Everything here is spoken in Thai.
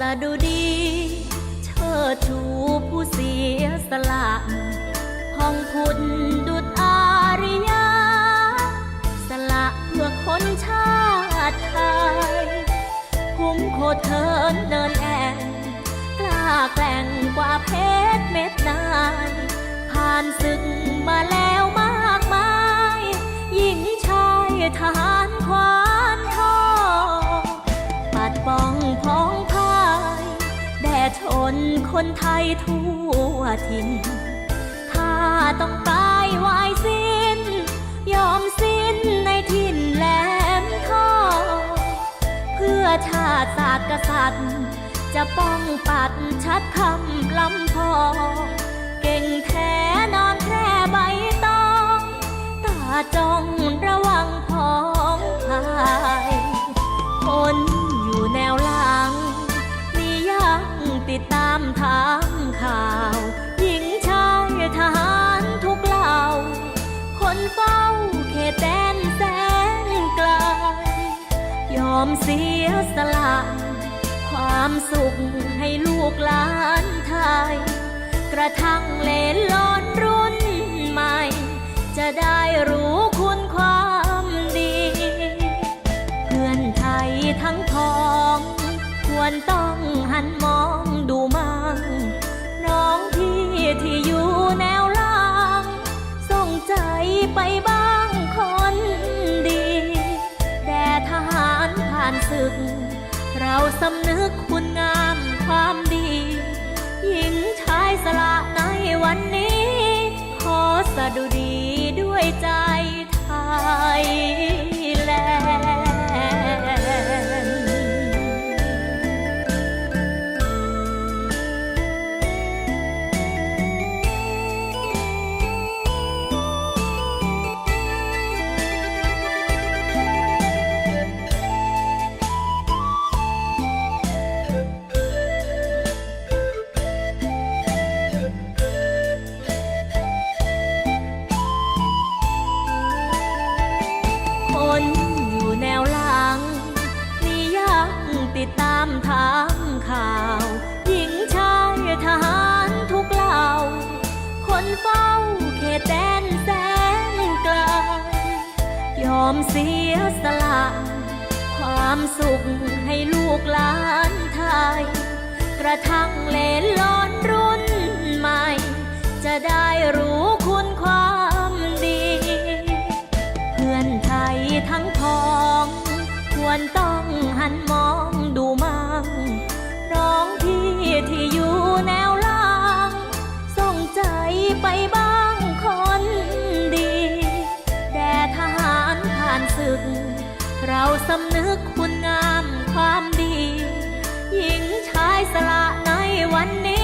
สะดุดีเชิดชูผู้เสียสละพ้องคุณ นคนไทยทั่วถิ่น ถ้าต้องตายวายสิ้น ยอมสิ้นในถิ่นแหลมทองเพื่อชาติศาสตร์กษัตริย์ จะป้องปัดชัดคำลำพอง อมเสียสละความสุขให้ลูกหลานไทย กระทั่งเลนลอนรุ่นใหม่ จะได้รู้คุณความดี เพื่อนไทยทั้งพ้อง ควรต้องหันมอง สำนึกคุณงามความดี หญิงชายสละในวันนี้ ขอสะดุดีด้วยใจ ติดตามถามข่าว หญิงชายทหารทุกเหล่า คนเฝ้าเขตแดนแสนไกล ยอมเสียสละ ความสุขให้ลูกหลานไทย กระทั่งเลนลอนรุ่นใหม่ จะได้รู้คุณความดี เพื่อนไทยทั้งพ้องควรต้องหันมอง ที่อยู่แนวล่างส่งใจไปบ้างคนดี แด่ทหารผ่านศึก เราสำนึกคุณงามความดี หญิงชายสละในวันนี้